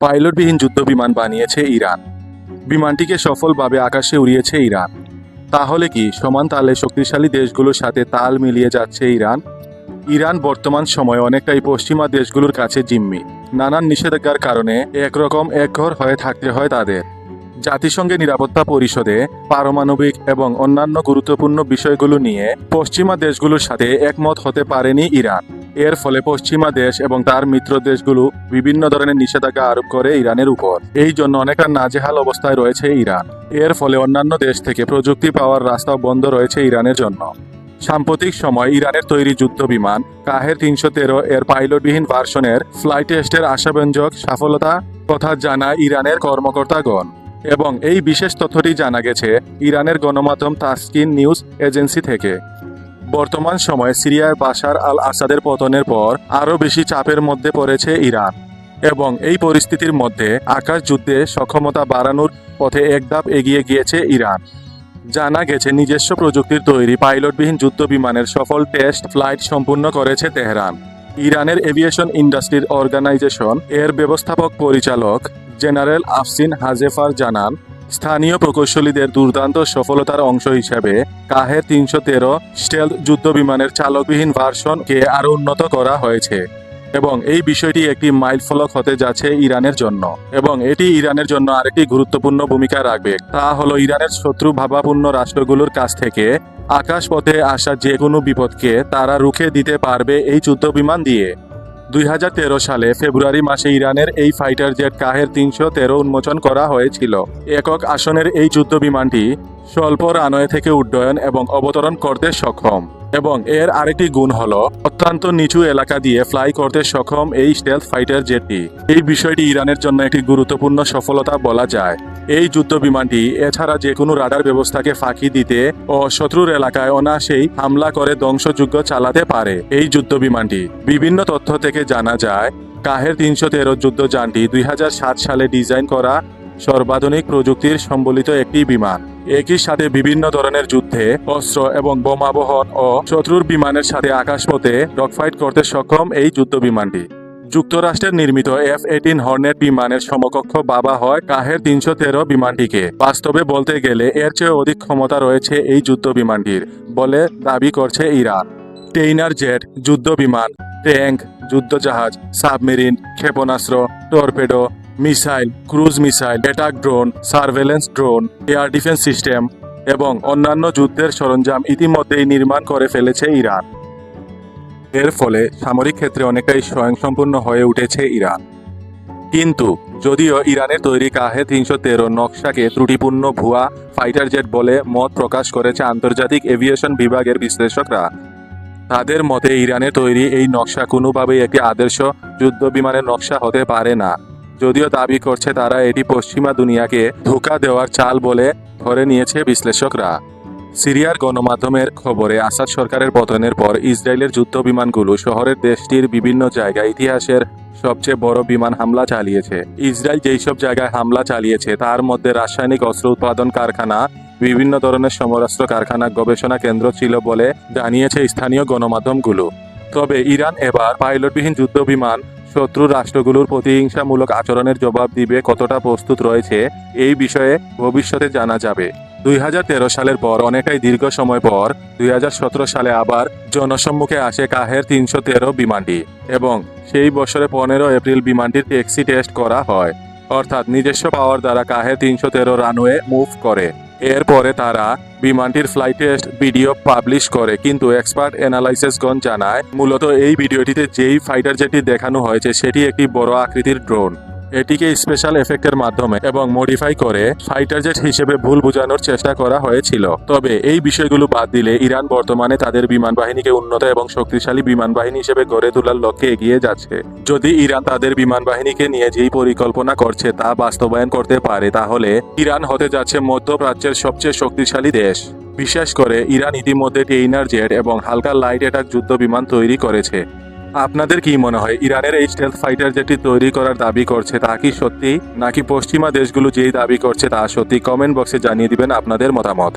পাইলটবিহীন যুদ্ধ বিমান বানিয়েছে ইরান। বিমানটিকে সফলভাবে আকাশে উড়িয়েছে ইরান। তাহলে কি সমান তালে শক্তিশালী দেশগুলোর সাথে তাল মিলিয়ে যাচ্ছে ইরান? ইরান বর্তমান সময়ে অনেকটাই পশ্চিমা দেশগুলোর কাছে জিম্মি। নানান নিষেধাজ্ঞার কারণে একরকম একঘর হয়ে থাকতে হয় তাদের। জাতিসংঘের নিরাপত্তা পরিষদে পারমাণবিক এবং অন্যান্য গুরুত্বপূর্ণ বিষয়গুলো নিয়ে পশ্চিমা দেশগুলোর সাথে একমত হতে পারেনি ইরান। এর ফলে পশ্চিমা দেশ এবং তার মিত্র দেশগুলো বিভিন্ন ধরনের নিষেধাজ্ঞা আরোপ করে ইরানের উপর। এই জন্য অনেকটা নাজেহাল অবস্থায় রয়েছে ইরান। এর ফলে অন্যান্য দেশ থেকে প্রযুক্তি পাওয়ার রাস্তা বন্ধ রয়েছে ইরানের জন্য। সাম্প্রতিক সময় ইরানের তৈরি যুদ্ধ বিমান কাহের তিনশো তেরো এর পাইলটবিহীন ভার্সনের ফ্লাইট টেস্টের আশাব্যঞ্জক সফলতা কথা জানা ইরানের কর্মকর্তাগণ। এবং এই বিশেষ তথ্যটি জানা গেছে ইরানের গণমাধ্যম তাসকিন নিউজ এজেন্সি থেকে। বর্তমান সময়ে সিরিয়ার বাশার আল আসাদের পতনের পর আরও বেশি চাপের মধ্যে পড়েছে ইরান এবং এই পরিস্থিতির মধ্যে আকাশ যুদ্ধে সক্ষমতা বাড়ানোর পথে এক ধাপ এগিয়ে গিয়েছে ইরান। জানা গেছে, নিজস্ব প্রযুক্তির তৈরি পাইলটবিহীন যুদ্ধ বিমানের সফল টেস্ট ফ্লাইট সম্পূর্ণ করেছে তেহরান। ইরানের এভিয়েশন ইন্ডাস্ট্রির অর্গানাইজেশন এর ব্যবস্থাপক পরিচালক জেনারেল আফসিন হাজেফার জানান স্থানীয় প্রকৌশলীদের দুর্দান্ত সফলতার অংশ হিসেবে কাহের তিনশো তেরো স্টেল যুদ্ধ বিমানের চালকবিহীন ভার্সনকে আরও উন্নত করা হয়েছে এবং এই বিষয়টি একটি মাইল ফলক হতে যাচ্ছে ইরানের জন্য এবং এটি ইরানের জন্য আরেকটি গুরুত্বপূর্ণ ভূমিকা রাখবে। তা হলো ইরানের শত্রু ভাবাপূর্ণ রাষ্ট্রগুলোর কাছ থেকে আকাশপথে আসা যে কোনো বিপদকে তারা রুখে দিতে পারবে এই যুদ্ধ বিমান দিয়ে। দুই হাজার তেরো সালে ফেব্রুয়ারি মাসে ইরানের এই ফাইটার জেট কাহের তিনশো তেরো উন্মোচন করা হয়েছিল। একক আসনের এই যুদ্ধ বিমানটি স্বল্প রানওয়ে থেকে উড্ডয়ন এবং অবতরণ করতে সক্ষম। এবং এর আরেকটি গুণ হল, অত্যন্ত নিচু এলাকা দিয়ে ফ্লাই করতে সক্ষম এই স্টেলথ ফাইটার জেটটি এই বিষয়টি ইরানের জন্য একটি গুরুত্বপূর্ণ সফলতা বলা যায়। এই যুদ্ধ বিমানটি এছাড়া যে কোনো রাডার ব্যবস্থাকে ফাঁকি দিতে ও শত্রুর এলাকায় অনায়াসেই হামলা করে ধ্বংসযোগ্য চালাতে পারে। এই যুদ্ধ বিমানটি বিভিন্ন তথ্য থেকে জানা যায়, কাহের তিনশো তেরো যুদ্ধযানটি দুই হাজার সাত সালে ডিজাইন করা সর্বাধুনিক প্রযুক্তির সম্বলিত একটি বিমান। একই সাথে বিভিন্ন ধরনের যুদ্ধে অস্ত্র এবং বোমা বহন ও শত্রুর বিমানের সাথে আকাশপথে ডগফাইট করতে সক্ষম এই যুদ্ধ বিমানটি। যুক্তরাষ্ট্রের নির্মিত এফ এইটিন হর্নেট বিমানের সমকক্ষ বাবা হয় কাহের তিনশো তেরো বিমানটিকে। বাস্তবে বলতে গেলে এর চেয়ে অধিক ক্ষমতা রয়েছে এই যুদ্ধ বিমানটির বলে দাবি করছে ইরান। টেইনার জেট, যুদ্ধ বিমান, ট্যাঙ্ক, যুদ্ধজাহাজ, সাবমেরিন, ক্ষেপণাস্ত্র, torpedo missile, cruise missile attack drone, surveillance drone, air defence system এবং অন্যান্য যুদ্ধের সরঞ্জাম ইতিমধ্যেই নির্মাণ করে ফেলেছে ইরান। এর ফলে সামরিক ক্ষেত্রে অনেকটাই স্বয়ংসম্পূর্ণ হয়ে উঠেছে ইরান। কিন্তু যদিও ইরানের তৈরি কাহে তিনশো তেরো নকশাকে ত্রুটিপূর্ণ ভুয়া ফাইটার জেট বলে মত প্রকাশ করেছে আন্তর্জাতিক এভিয়েশন বিভাগের বিশ্লেষকরা, তাদের মতে ইরানের তৈরি এই নকশা কোনোভাবেই একটি আদর্শ যুদ্ধ বিমানের নকশা হতে পারে না। যদিও দাবি করছে তারা এটি পশ্চিমা দুনিয়াকে ধোকা দেওয়ার চাল বলে ধরে নিয়েছে বিশ্লেষকরা। সিরিয়ার গণমাধ্যমের খবরে আসাদ সরকারের পতনের পর ইসরায়েলের যুদ্ধ বিমানগুলো শহরের দেশটির বিভিন্ন জায়গায় ইতিহাসের সবচেয়ে বড় বিমান হামলা চালিয়েছে। ইসরায়েল যেই সব জায়গায় হামলা চালিয়েছে তার মধ্যে রাসায়নিক অস্ত্র উৎপাদন কারখানা, বিভিন্ন ধরনের সমরাস্ত্র কারখানা গবেষণা কেন্দ্র ছিল বলে জানিয়েছে স্থানীয় গণমাধ্যমগুলো। তবে ইরান এবার পাইলটবিহীন যুদ্ধ বিমান শত্রু রাষ্ট্রগুলোর প্রতিহিংসামূলক আচরণের জবাব দিবে কতটা প্রস্তুত রয়েছে, এই বিষয়ে ভবিষ্যতে জানা যাবে। দুই হাজার তেরো সালের পর, অনেকটাই দীর্ঘ সময় পর, দুই হাজার সতেরো সালে আবার জনসম্মুখে আসে কাহের তিনশো তেরো বিমানটি এবং সেই বছরে পনেরো এপ্রিল বিমানটির ট্যাক্সি টেস্ট করা হয়। অর্থাৎ নিজস্ব পাওয়ার দ্বারা কাহের তিনশো তেরো রানওয়ে মুভ করে। এরপরে তারা বিমানটির ফ্লাইটেস্ট ভিডিও পাবলিশ করে। কিন্তু এক্সপার্ট অ্যানালাইসিসগণ জানায়, মূলত এই ভিডিওটিতে যেই ফাইটার জেটটি দেখানো হয়েছে, সেটি একটি বড় আকৃতির ড্রোন এটিকে স্পেশাল এফেক্টের মাধ্যমে এবং মডিফাই করে ফাইটার জেট হিসেবে ভুল বোঝানোর চেষ্টা করা হয়েছিল। তবে এই বিষয়গুলো বাদ দিলে ইরান বর্তমানে তাদের বিমান বাহিনীকে উন্নত এবং শক্তিশালী বিমান বাহিনী হিসেবে গড়ে তোলার লক্ষ্যে এগিয়ে যাচ্ছে। যদি ইরান তাদের বিমান বাহিনীকে নিয়ে যেই পরিকল্পনা করছে তা বাস্তবায়ন করতে পারে, তাহলে ইরান হতে যাচ্ছে মধ্যপ্রাচ্যের সবচেয়ে শক্তিশালী দেশ। বিশেষ করে ইরান ইতিমধ্যে টেইনার জেট এবং হালকা লাইট অ্যাটাক যুদ্ধ বিমান তৈরি করেছে। আপনাদের কি মনে হয়, ইরানের এই স্টেলথ ফাইটার যেটি তৈরি করার দাবি করছে তা কি সত্যি? নাকি পশ্চিমা দেশগুলো যেই দাবি করছে তা সত্যি? কমেন্ট বক্সে জানিয়ে দিবেন আপনাদের মতামত।